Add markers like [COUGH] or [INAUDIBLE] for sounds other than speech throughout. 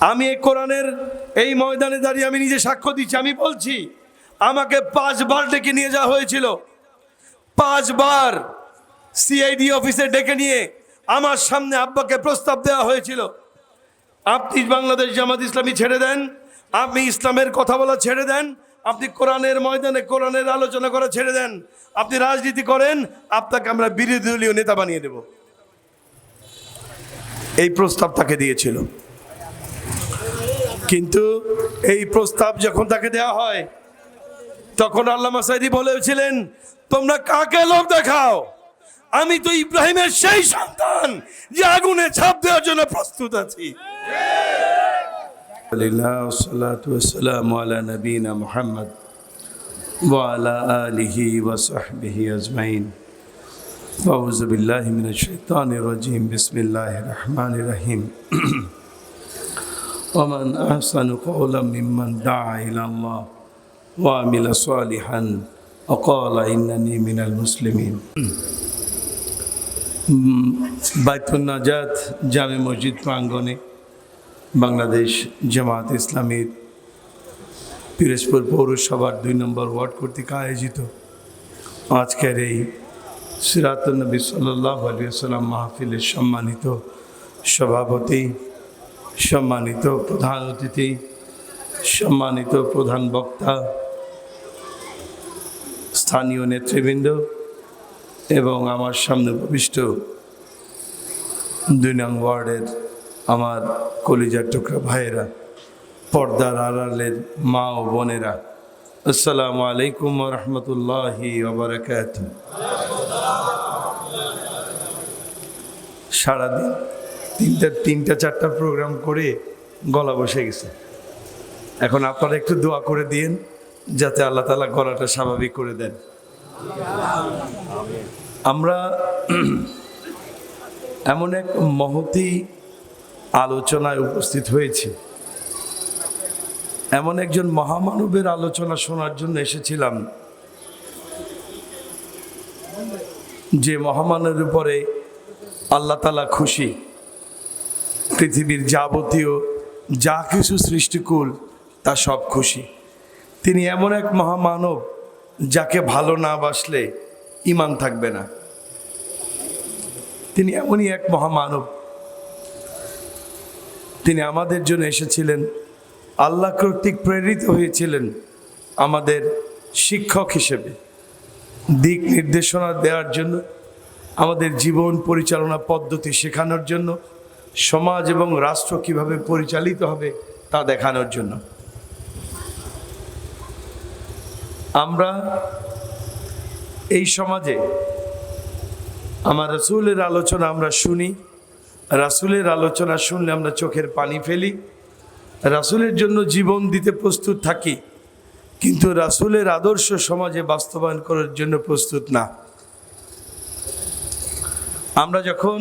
আমি এই কোরআনের এই ময়দানে দাঁড়িয়ে আমি নিজে সাক্ষ্য দিচ্ছি, আমি বলছি, আমাকে পাঁচবার ডেকে নিয়ে যাওয়া হয়েছিল। পাঁচবার সিআইডি অফিসে ডেকে নিয়ে আমার সামনে আব্বাকে প্রস্তাব দেওয়া হয়েছিল। আপনি বাংলাদেশ জামাত ইসলামী ছেড়ে দেন, আপনি ইসলামের কথা বলা ছেড়ে দেন, আপনি কোরআনের ময়দানে কোরআনের আলোচনা করা ছেড়ে দেন, আপনি রাজনীতি করেন, আপনাকে আমরা বিরোধী দলীয় নেতা বানিয়ে দেব। এই প্রস্তাব তাকে দিয়েছিল। কিন্তু এই প্রস্তাব যখন তাকে দেওয়া হয় তখন আল্লামা সাইদি বলেছিলেন তোমরা কাকে লোক দেখাও আমি তো ইব্রাহিমের সেই সন্তান যে আগুনে ছাপ দেওয়ার জন্য প্রস্তুত আছি আলহামদুলিল্লাহ والصلاة والسلام على نبينا محمد وعلى آله وصحبه أجمعين أعوذ بالله من الشيطان الرجيم بسم الله الرحمن الرحيم ومن أحسن قولا ممن دعا إلى الله وعمل صالحا وقال إنني من المسلمين বাইতুল নাজাত জামে মসজিদ প্রাঙ্গণে বাংলাদেশ জামাত ইসলামীর পিরোজপুর পৌরসভার দুই নম্বর ওয়ার্ড কর্তৃক আয়োজিত আজকের এই সিরাতুলনবী সাল্লাহ আলিয়াল্লাম মাহফিলের সম্মানিত সভাপতি সম্মানিত প্রধান অতিথি, সম্মানিত প্রধান বক্তা, স্থানীয় নেতৃবৃন্দ এবং আমার সামনে উপবিষ্ট দুই নং ওয়ার্ডের আমার কলিজার টুকরা ভাইয়েরা, পর্দার আড়ালের মা ও বোনেরা, আসসালামু আলাইকুম রহমতুল্লাহি সারাদিন তিনটা তিনটা, চারটা প্রোগ্রাম করে গলা বসে গেছে। এখন আপনারা একটু দোয়া করে দিন যাতে আল্লাহ তালা গলাটা স্বাভাবিক করে দেন। আমরা [CLEARS THROAT] এমন এক মহতি আলোচনায় উপস্থিত হয়েছি। এমন একজন মহামানবের আলোচনা শোনার জন্য এসেছিলাম, যে মহামানবের উপরে আল্লাহ তালা খুশি। পৃথিবীর যাবতীয় যা কিছু সৃষ্টিকুল, তা সব খুশি। তিনি এমন এক মহামানব যাকে ভালো না বাসলে ইমান থাকবে না। তিনি এমনই এক মহামানব। তিনি আমাদের জন্য এসেছিলেন। আল্লাহ কর্তৃক প্রেরিত হয়েছিলেন আমাদের শিক্ষক হিসেবে। দিক নির্দেশনা দেওয়ার জন্য, আমাদের জীবন পরিচালনা পদ্ধতি শেখানোর জন্য সমাজ এবং রাষ্ট্র কীভাবে পরিচালিত হবে তা দেখানোর জন্য। আমরা এই সমাজে আমার রাসুলের আলোচনা আমরা শুনি, রাসুলের আলোচনা শুনলে আমরা চোখের পানি ফেলি, রাসুলের জন্য জীবন দিতে প্রস্তুত থাকি, কিন্তু রাসুলের আদর্শ সমাজে বাস্তবায়ন করার জন্য প্রস্তুত না। আমরা যখন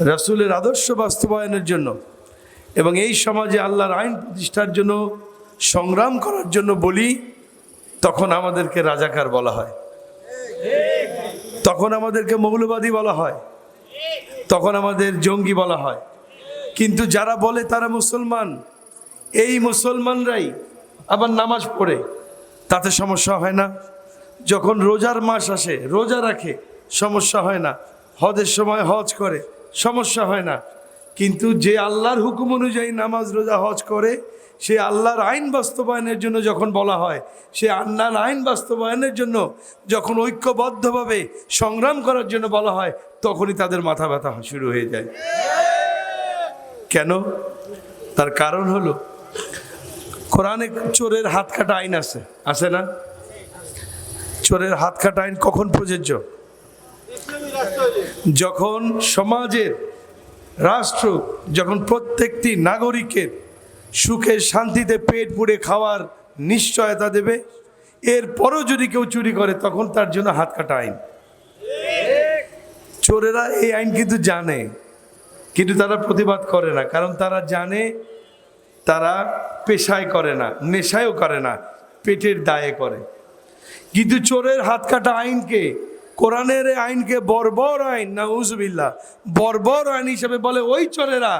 রাসুলের আদর্শ বাস্তবায়নের জন্য এবং এই সমাজে আল্লাহর আইন প্রতিষ্ঠার জন্য সংগ্রাম করার জন্য বলি, তখন আমাদেরকে রাজাকার বলা হয়। তখন আমাদেরকে মৌলবাদী বলা হয়। তখন আমাদের জঙ্গি বলা হয়। কিন্তু যারা বলে তারা মুসলমান। এই মুসলমানরাই আবার নামাজ পড়ে। তাতে সমস্যা হয় না। যখন রোজার মাস আসে, রোজা রাখে, সমস্যা হয় না। হজের সময় হজ করে। সমস্যা হয় না। কিন্তু যে আল্লাহর হুকুম অনুযায়ী নামাজ, রোজা, হজ করে, সে আল্লাহর আইন বাস্তবায়নের জন্য যখন বলা হয়, সে আল্লাহর আইন বাস্তবায়নের জন্য যখন ঐক্যবদ্ধভাবে সংগ্রাম করার জন্য বলা হয়, তখনই তাদের মাথা ব্যথা শুরু হয়ে যায়। কেন? তার কারণ হলো, কোরআনে চোরের হাত কাটা আইন আছে। আছে না? চোরের হাত কাটা আইন কখন প্রযোজ্য? যখন সমাজের রাষ্ট্র, যখন প্রত্যেকটি নাগরিকের সুখে শান্তিতে পেট পুড়ে খাওয়ার নিশ্চয়তা দেবে, এরপরও যদি কেউ চুরি করে, তখন তার জন্য হাত কাটা আইন। চোরেরা এই আইন কিন্তু জানে, কিন্তু তারা প্রতিবাদ করে না, কারণ তারা জানে তারা পেশায় করে না, নেশায়ও করে না, পেটের দায়ে করে। কিন্তু চোরের হাত কাটা আইনকে কোরআনের আইনকে বর্বর আইন না উজবিল্লা বর্বর আইন হিসেবে বলে ওই চোরেরা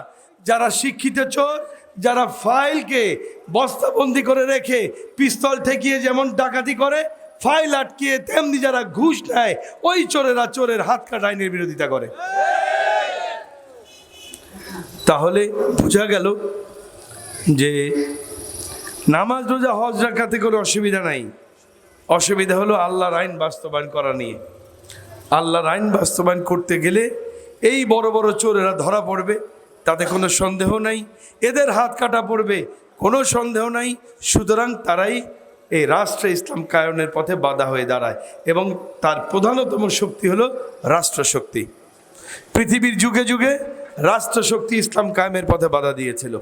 যারা শিক্ষিত চোর, যারা ফাইলকে বস্তাবন্দি করে রেখে পিস্তল ঠেকিয়ে যেমন ডাকাতি করে, ফাইল আটকিয়ে তেমনি যারা ঘুষ নেয়, ওই চোরেরা চোরের হাত কাটা আইনের বিরোধিতা করে। তাহলে বোঝা গেল যে নামাজ, রোজা, হজ রাখাতে কোনো অসুবিধা নাই। অসুবিধা হলো আল্লাহর আইন বাস্তবায়ন করা নিয়ে। আল্লাহর আইন বাস্তবায়ন করতে গেলে এই বড় বড় চোরেরা ধরা পড়বে, তাতে কোনো সন্দেহ নাই। এদের হাত কাটা পড়বে, কোনো সন্দেহ নাই। সুতরাং তারাই এই রাষ্ট্রে ইসলাম কায়নের পথে বাধা হয়ে দাঁড়ায় এবং তার প্রধানতম শক্তি হলো রাষ্ট্রশক্তি। পৃথিবীর যুগে যুগে রাষ্ট্রশক্তি ইসলাম কায়েমের পথে বাধা দিয়েছিল।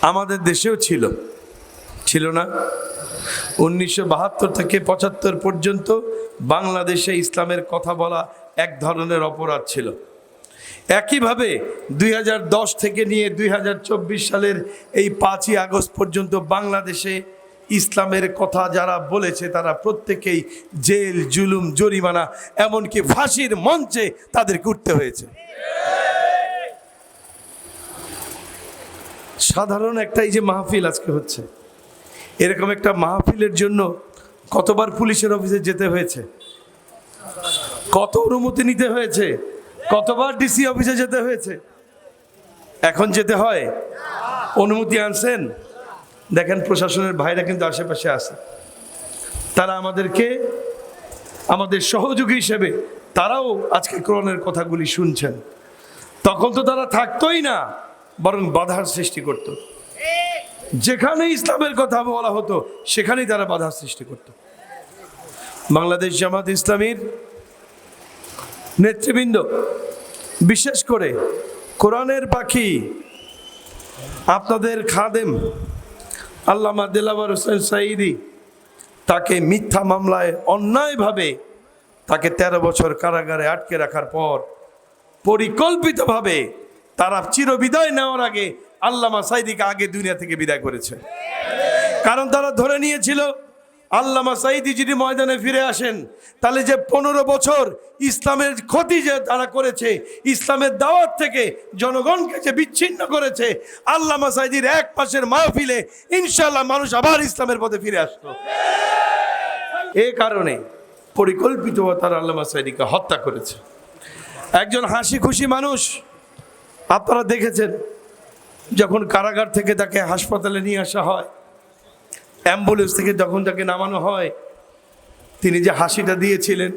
আমাদের দেশেও ছিল। ছিল না? উনিশশো বাহাত্তর থেকে পঁচাত্তর পর্যন্ত বাংলাদেশে ইসলামের কথা বলা এক ধরনের অপরাধ ছিল। একইভাবে দুই দশ থেকে নিয়ে দুই হাজার চব্বিশ সালের এই পাঁচই আগস্ট পর্যন্ত বাংলাদেশে ইসলামের কথা যারা বলেছে তারা প্রত্যেকেই জেল, জুলুম, জরিমানা, এমনকি ফাঁসির মঞ্চে তাদেরকে উঠতে হয়েছে। সাধারণ একটাই যে মাহফিল আজকে হচ্ছে এরকম একটা মাহফিলের জন্য কতবার পুলিশের অফিসে যেতে হয়েছে? কত অনুমতি নিতে হয়েছে? কতবার ডিসি অফিসে যেতে হয়েছে? এখন যেতে হয়? অনুমতি আনছেন? দেখেন প্রশাসনের ভাইরা কিন্তু আশেপাশে আছে। তারা আমাদেরকে, আমাদের সহযোগী হিসেবে তারাও আজকে কোরআনের কথাগুলি শুনছেন। তখন তো তারা থাকতোই না, বরং বাধার সৃষ্টি করত। যেখানে ইসলামের কথা বলা হতো, সেখানেই তারা বাধার সৃষ্টি করত। বাংলাদেশ জামাত ইসলামীর নেতৃবৃন্দ, বিশেষ করে কোরআনের পাখি, আপনাদের খাদেম আল্লামা দিলাবার হোসেন সাইদি তাকে মিথ্যা মামলায় অন্যায়ভাবে তাকে ১৩ বছর কারাগারে আটকে রাখার পর পরিকল্পিতভাবে তারা চিরবিদায় নেওয়ার আগে আল্লামা সাইদিকে আগে দুনিয়া থেকে বিদায় করেছে। কারণ তারা ধরে নিয়েছিল, আল্লামা সাইদি যদি ময়দানে ফিরে আসেন, তাহলে যে পনেরো বছর ইসলামের ক্ষতি যে তারা করেছে, ইসলামের দাওয়াত থেকে জনগণকে যে বিচ্ছিন্ন করেছে, আল্লামা সাইদির এক পাশের মাহফিলে ইনশাল্লাহ মানুষ আবার ইসলামের পথে ফিরে আসতো এ কারণে পরিকল্পিত তারা আল্লামা সাইদিকে হত্যা করেছে। একজন হাসি খুশি মানুষ, আপনারা দেখেছেন যখন কারাগার থেকে তাকে হাসপাতালে নিয়ে আসা হয়, অ্যাম্বুলেন্স থেকে যখন তাকে নামানো হয়, তিনি যে হাসিটা দিয়েছিলেন,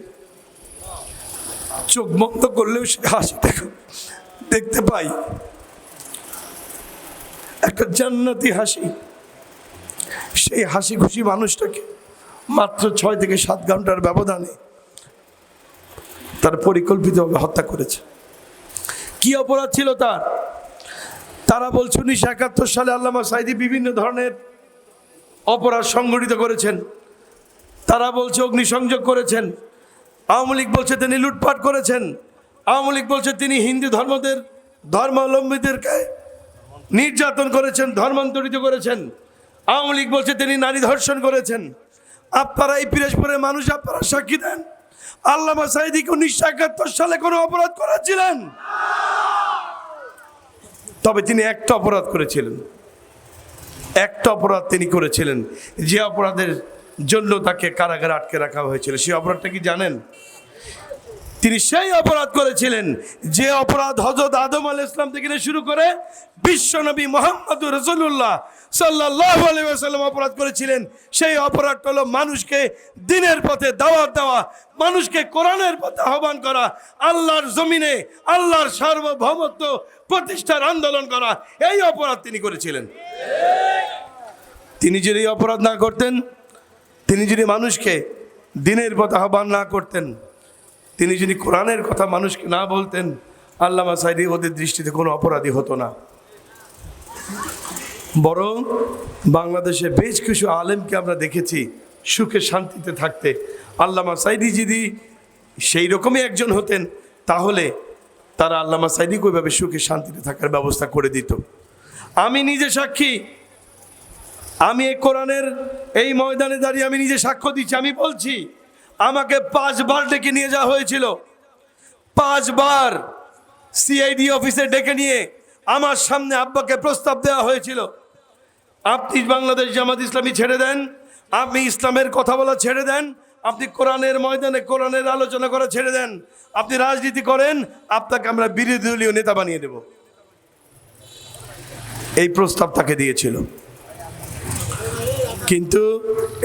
চোখ বন্ধ করলেও সে হাসিটা দেখতে পাই। একটা জান্নাতি হাসি। সেই হাসি খুশি মানুষটাকে মাত্র ছয় থেকে সাত ঘণ্টার ব্যবধানে তার পরিকল্পিতভাবে হত্যা করেছে। কি অপরাধ ছিল তার? তারা বলছে উনিশশো একাত্তর সালে আল্লামা সাইদি বিভিন্ন ধরনের অপরাধ সংগঠিত করেছেন। তারা বলছে অগ্নিসংযোগ করেছেন। আওয়ামী লীগ বলছে তিনি লুটপাট করেছেন। আওয়ামী লীগ বলছে তিনি হিন্দু ধর্মদের, ধর্মাবলম্বীদেরকে নির্যাতন করেছেন, ধর্মান্তরিত করেছেন। আওয়ামী লীগ বলছে তিনি নারী ধর্ষণ করেছেন। আপনারা এই পিরোজপুরের মানুষ, আপনারা সাক্ষী দেন। আল্লামা সাইদিকে উনিশশো একাত্তর সালে কোনো অপরাধ করেছিলেন? তবে তিনি একটা অপরাধ করেছিলেন। একটা অপরাধ তিনি করেছিলেন। যে অপরাধের জন্য তাকে কারাগারে আটকে রাখা হয়েছিল। সেই অপরাধটা কি জানেন? তিনি সেই অপরাধ করেছিলেন যে অপরাধ হজরত আদম আল ইসলাম থেকে শুরু করে বিশ্বনবী মোহাম্মদ রসুল্লাহ সাল্লাহ আলাইসাল্লাম অপরাধ করেছিলেন। সেই অপরাধটা হলো মানুষকে দিনের পথে দাওয়াত দেওয়া, মানুষকে কোরআনের পথে আহ্বান করা, আল্লাহর জমিনে, আল্লাহর সার্বভৌমত্ব প্রতিষ্ঠার আন্দোলন করা, এই অপরাধ তিনি করেছিলেন। তিনি যদি অপরাধ না করতেন, তিনি যদি মানুষকে দিনের পথে আহ্বান না করতেন, তিনি যদি কোরআনের কথা মানুষকে না বলতেন, আল্লামা সাইদি ওদের দৃষ্টিতে কোনো অপরাধী হতো না। বরং বাংলাদেশে বেশ কিছু আলেমকে আমরা দেখেছি সুখে শান্তিতে থাকতে। আল্লামা সাইদি যদি সেই রকমই একজন হতেন, তাহলে তারা আল্লামা সাইদিক ওইভাবে সুখে শান্তিতে থাকার ব্যবস্থা করে দিত। আমি নিজে সাক্ষী। আমি এই কোরআনের এই ময়দানে দাঁড়িয়ে আমি নিজে সাক্ষ্য দিচ্ছি, আমি বলছি, আমাকে পাঁচবার ডেকে নিয়ে যাওয়া হয়েছিল। পাঁচবার সিআইডি অফিসে ডেকে নিয়ে আমার সামনে আব্বাকে প্রস্তাব দেওয়া হয়েছিল। আপনি বাংলাদেশ জামাত ইসলামী ছেড়ে দেন, আপনি ইসলামের কথা বলা ছেড়ে দেন আপনি কোরআনের ময়দানে কোরআনের আলোচনা করা ছেড়ে দেন। আপনি রাজনীতি করেন, আপনাকে আমরা বিরোধী দলীয় নেতা বানিয়ে দেব। এই প্রস্তাব তাকে দিয়েছিল। কিন্তু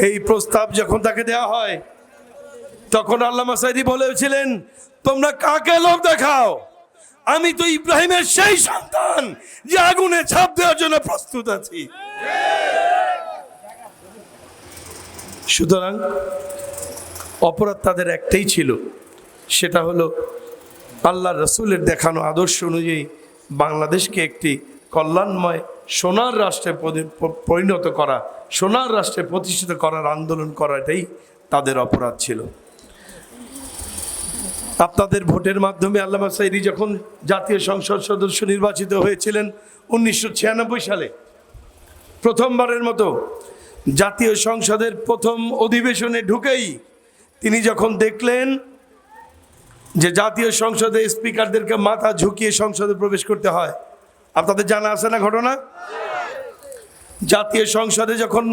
এই প্রস্তাব যখন তাকে দেওয়া হয়, তখন আল্লামা সাইদি বলেছিলেন, তোমরা কাকে লোভ দেখাও? আমি তো ইব্রাহিমের সেই সন্তান যে আগুনে ছাপ দেওয়ার জন্য প্রস্তুত আছি। সুতরাং অপরাধ তাদের একটাই ছিল। সেটা হলো আল্লাহ রসুলের দেখানো আদর্শ অনুযায়ী বাংলাদেশকে একটি কল্যাণময় সোনার রাষ্ট্রে পরিণত করা, সোনার রাষ্ট্রে প্রতিষ্ঠিত করার আন্দোলন করাটাই তাদের অপরাধ ছিল। আপনাদের ভোটের মাধ্যমে আল্লামা সাইদি যখন জাতীয় সংসদ সদস্য নির্বাচিত হয়েছিলেন উনিশশো ছিয়ানব্বই সালে, প্রথমবারের মতো জাতীয় সংসদের প্রথম অধিবেশনে ঢুকেই তিনি যখন দেখলেন যে জাতীয় সংসদে স্পিকারদেরকে মাথা ঝুঁকিয়ে সংসদে প্রবেশ করতে হয় আপনাদের জানা আছে না ঘটনা? জাতীয় সংসদে যখন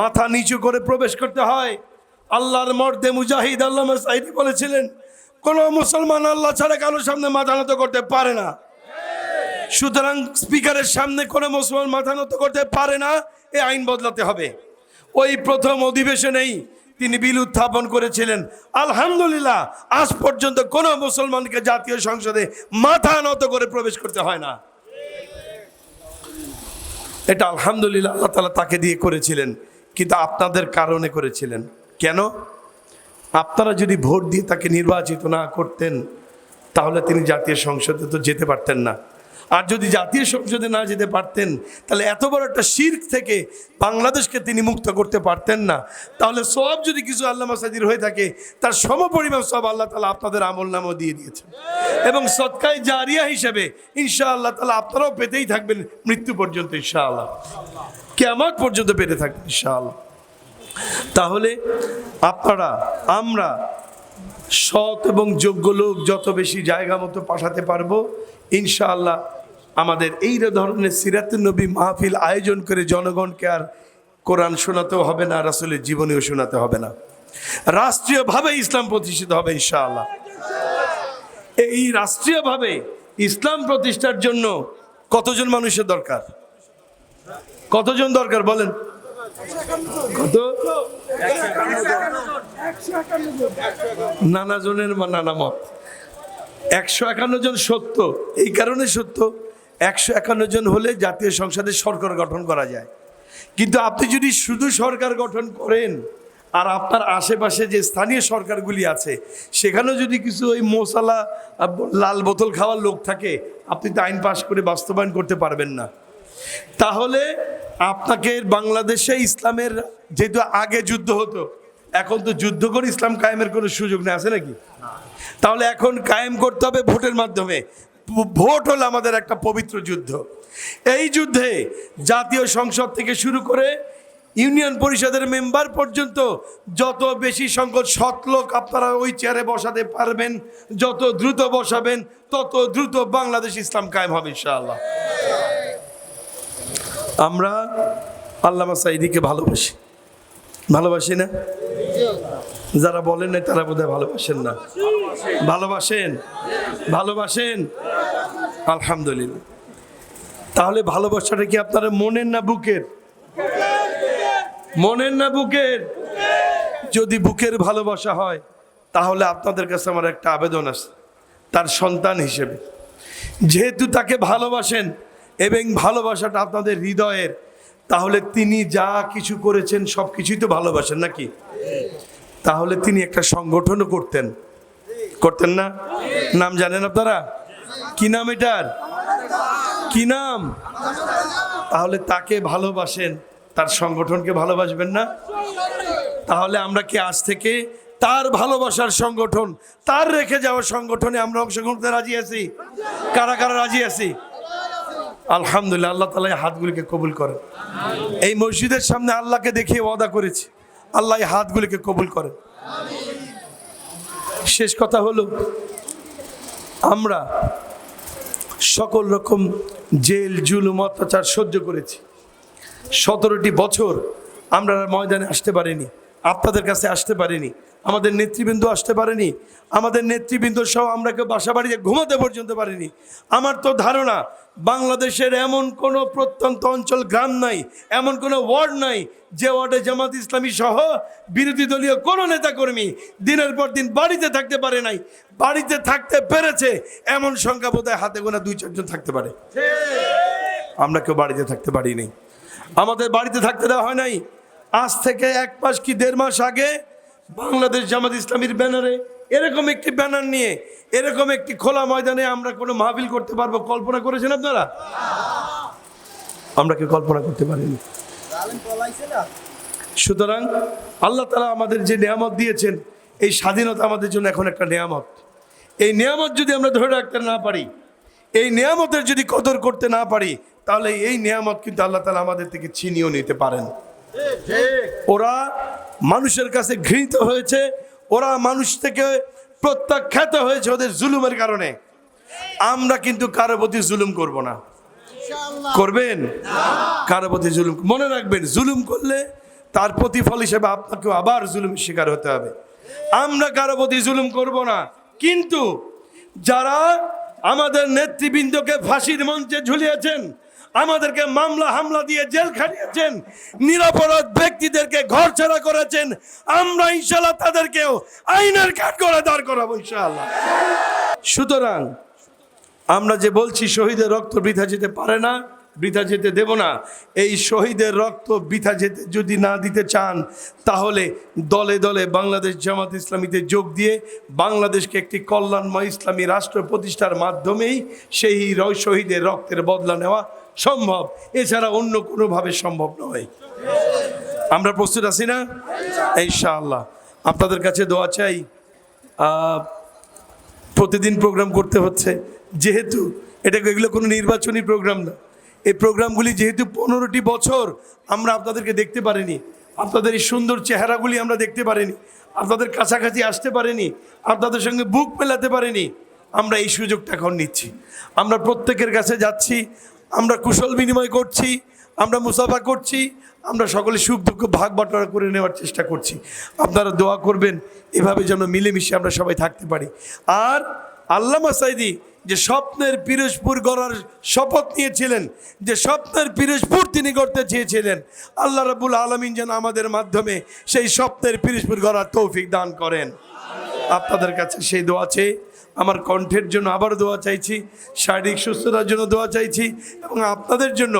মাথা নিচু করে প্রবেশ করতে হয়, আল্লাহর মর্দে মুজাহিদ আল্লাহ সাইদি বলেছিলেন, কোনো মুসলমান আল্লাহ ছাড়া কারোর সামনে মাথা নত করতে পারে না। সুতরাং স্পিকারের সামনে কোনো মুসলমান মাথা নত করতে পারে না এই আইন বদলাতে হবে। ওই প্রথম অধিবেশনেই তিনি বিল উত্থাপন করেছিলেন। আলহামদুলিল্লাহ, আজ পর্যন্ত কোনো মুসলমানকে জাতীয় সংসদে মাথা নত করে প্রবেশ করতে হয় না। এটা আলহামদুলিল্লাহ আল্লাহ তালা তাকে দিয়ে করেছিলেন, কিন্তু আপনাদের কারণে করেছিলেন। কেন? আপনারা যদি ভোট দিয়ে তাকে নির্বাচিত না করতেন, তাহলে তিনি জাতীয় সংসদে তো যেতে পারতেন না। আর যদি জাতীয় সংসদে না যেতে পারতেন, তাহলে এত বড় একটা শির্ক থেকে বাংলাদেশকে তিনি মুক্ত করতে পারতেন না। তাহলে সব যদি কিছু আল্লাহ মাসাজির হয়ে থাকে, তার সমপরিমাণ সব আল্লাহ তালা আপনাদের আমল নামও দিয়ে দিয়েছেন। এবং সৎকায় জারিয়া হিসেবে ইনশা আল্লাহ তালা আপনারাও পেতেই থাকবেন মৃত্যু পর্যন্ত ইনশাআল্লাহ কেমন পর্যন্ত পেতে থাকবেন ইনশাআল্লাহ তাহলে আপনারা, আমরা সৎ এবং যোগ্য লোক যত বেশি জায়গা মতো পাঠাতে পারব ইনশাআল্লাহ আমাদের এই ধরনের সিরাতুল নবী মাহফিল আয়োজন করে জনগণকে আর কোরআন শোনাতেও হবে না, রাসুলের জীবনীও শোনাতে হবে না। রাষ্ট্রীয়ভাবে ইসলাম প্রতিষ্ঠিত হবে, ইনশাআল্লাহ। এই রাষ্ট্রীয়ভাবে ইসলাম প্রতিষ্ঠার জন্য কতজন মানুষের দরকার? কতজন দরকার বলেন? কত? নানা জনের নানা মত। একশো একান্ন জন সত্য, এই কারণে সত্য। একশো একান্ন জন হলে জাতীয় সংসদে সরকার গঠন করা যায়। কিন্তু আপনি যদি শুধু সরকার গঠন করেন, আর আপনার আশেপাশে যে স্থানীয় সরকারগুলি আছে, সেখানেও যদি কিছু ওই মশলা লাল বোতল খাওয়ার লোক থাকে, আপনি তো আইন পাশ করে বাস্তবায়ন করতে পারবেন না। তাহলে আপনাকে বাংলাদেশে ইসলামের যেহেতু আগে যুদ্ধ হতো, এখন তো যুদ্ধ করে ইসলাম কায়েমের কোনো সুযোগ নেই, আছে নাকি? তাহলে এখন কায়েম করতে হবে ভোটের মাধ্যমে। ভোট হলো আমাদের একটা পবিত্র যুদ্ধ। এই যুদ্ধে জাতীয় সংসদ থেকে শুরু করে ইউনিয়ন পরিষদের মেম্বার পর্যন্ত যত বেশি সংখ্যক সৎ লোক আপনারা ওই চেয়ারে বসাতে পারবেন, যত দ্রুত বসাবেন, তত দ্রুত বাংলাদেশ ইসলাম কায়েম হবে ইনশাআল্লাহ। আমরা আল্লামা সাইদিকে ভালোবাসি। ভালোবাসি না? যারা বলেন নাই, তারা বোধহয় ভালোবাসেন না। ভালোবাসেন? ভালোবাসেন? আলহামদুলিল্লাহ। তাহলে ভালোবাসাটা কি আপনারা মনের না বুকের? মনের না বুকের? যদি বুকের ভালোবাসা হয়, তাহলে আপনাদের কাছে আমার একটা আবেদন আছে, তার সন্তান হিসেবে। যেহেতু তাকে ভালোবাসেন, এবং ভালোবাসাটা আপনাদের হৃদয়ের, তাহলে তিনি যা কিছু করেছেন সব কিছুই তো ভালোবাসেন নাকি? তাহলে তিনি একটা সংগঠনও করতেন। করতেন না? নাম জানেন আপনারা? কি নাম এটার? কি নাম? তাহলে তাকে ভালোবাসেন, তার সংগঠনকে ভালোবাসবেন না? তাহলে আমরা কি আজ থেকে তার ভালোবাসার সংগঠন, তার রেখে যাওয়ার সংগঠনে আমরা অংশগ্রহণ করতে রাজি আছি? কারা কারা রাজি আছি? আলহামদুলিল্লাহ, আল্লাহ তালা হাতগুলিকে কবুল করেন। এই মসজিদের সামনে আল্লাহকে দেখিয়ে ওয়াদা করেছি। আল্লাহ এই হাতগুলিকে কবুল করে। শেষ কথা হলো, আমরা সকল রকম জেল, জুলুম, অত্যাচার সহ্য করেছি। সতেরোটি বছর আমরা ময়দানে আসতে পারিনি, আপনাদের কাছে আসতে পারিনি আমাদের নেতৃবৃন্দ আসতে পারেনি। আমাদের নেতৃবৃন্দ সহ আমরা কেউ বাসা বাড়িতে ঘুমাতে পর্যন্ত পারিনি। আমার তো ধারণা, বাংলাদেশের এমন কোনো প্রত্যন্ত অঞ্চল, গ্রাম নাই, এমন কোনো ওয়ার্ড নাই যে ওয়ার্ডে জামাত ইসলামী সহ বিরোধী দলীয় কোনো নেতাকর্মী দিনের পর দিন বাড়িতে থাকতে পারে নাই। বাড়িতে থাকতে পেরেছে, এমন সংখ্যা বোধহয় হাতে গোনা দুই, চারজন থাকতে পারে। আমরা কেউ বাড়িতে থাকতে পারিনি। আমাদের বাড়িতে থাকতে দেওয়া হয় নাই। আজ থেকে এক মাস কি দেড় মাস আগে বাংলাদেশ জামাত ইসলামীর ব্যানারে এরকম একটি ব্যানার নিয়ে এরকম একটি খোলা ময়দানে আমরা কোনো মাহফিল করতে পারব কল্পনা করেছেন আপনারা? আমরা কেউ কল্পনা করতে পারিনি। সুতরাং আল্লাহ তালা আমাদের যে নিয়ামত দিয়েছেন এই স্বাধীনতা আমাদের জন্য এখন একটা নিয়ামত। এই নিয়ামত যদি আমরা ধরে রাখতে না পারি এই নিয়ামতের যদি কদর করতে না পারি তাহলে এই নিয়ামত কিন্তু আল্লাহ তালা আমাদের থেকে ছিনিয়েও নিতে পারেন। ওরা মানুষের কাছে ঘৃণিত হয়েছে ওরা মানুষ থেকে প্রত্যাখ্যাত হয়েছে ওদের জুলুমের কারণে। আমরা কিন্তু কারও প্রতি জুলুম করব না। করবেন? কারও প্রতি জুলুম। মনে রাখবেন জুলুম করলে তার প্রতিফল হিসেবে আপনাকেও আবার জুলুমের শিকার হতে হবে। আমরা কারও প্রতি জুলুম করব না। কিন্তু যারা আমাদের নেতৃবৃন্দকে ফাঁসির মঞ্চে ঝুলিয়েছেন আমাদেরকে মামলা হামলা দিয়ে জেল খাটিয়েছেন, নিরাপরাধ ব্যক্তিদেরকে ঘর ছাড়া করেছেন, আমরা ইনশাল্লাহ তাদেরকেও আইনের কাঠ করে দাঁড় করাবো ইনশাআল্লাহ। সুতরাং আমরা যে বলছি শহীদের রক্ত বৃথা যেতে পারে না, বৃথা যেতে দেব না। এই শহীদের রক্ত বৃথা যেতে যদি না দিতে চান, তাহলে দলে দলে বাংলাদেশ জামাত ইসলামীতে যোগ দিয়ে বাংলাদেশকে একটি কল্যাণময় ইসলামী রাষ্ট্র প্রতিষ্ঠার মাধ্যমেই সেই শহীদের রক্তের বদলা নেওয়া সম্ভব। এছাড়া অন্য কোনোভাবে সম্ভব নয়। আমরা প্রস্তুত আছি না? ইনশাআল্লাহ। আপনাদের কাছে দোয়া চাই। প্রতিদিন প্রোগ্রাম করতে হচ্ছে। যেহেতু এটা এগুলো কোনো নির্বাচনী প্রোগ্রাম না। এই প্রোগ্রামগুলি যেহেতু পনেরোটি বছর আমরা আপনাদেরকে দেখতে পারিনি, আপনাদের এই সুন্দর চেহারাগুলি আমরা দেখতে পারিনি, আপনাদের কাছাকাছি আসতে পারিনি, আপনাদের সঙ্গে বুক মেলাতে পারিনি, আমরা এই সুযোগটা এখন নিচ্ছি। আমরা প্রত্যেকের কাছে যাচ্ছি আমরা কুশল বিনিময় করছি, আমরা মুসাফা করছি, আমরা সকলে সুখ দুঃখ ভাগ বাটোয়ারা করে নেওয়ার চেষ্টা করছি। আপনারা দোয়া করবেন, এভাবে যেন মিলেমিশে আমরা সবাই থাকতে পারি। আর আল্লামা সাইদি যে স্বপ্নের পিরোজপুর গড়ার শপথ নিয়েছিলেন, যে স্বপ্নের পিরোজপুর তিনি গড়তে চেয়েছিলেন, আল্লাহ রাবুল আলমিন যেন আমাদের মাধ্যমে সেই স্বপ্নের পিরোজপুর গড়ার তৌফিক দান করেন। আপনাদের কাছে সেই দোয়া চেয়ে আমার কণ্ঠের জন্য আবার দোয়া চাইছি, শারীরিক সুস্থতার জন্য দোয়া চাইছি এবং আপনাদের জন্য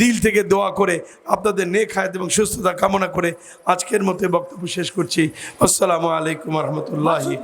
দিল থেকে দোয়া করে আপনাদের নেক হায়াত এবং সুস্থতা কামনা করে আজকের মতো বক্তব্য শেষ করছি। আসসালামু আলাইকুম রহমতুল্লাহি।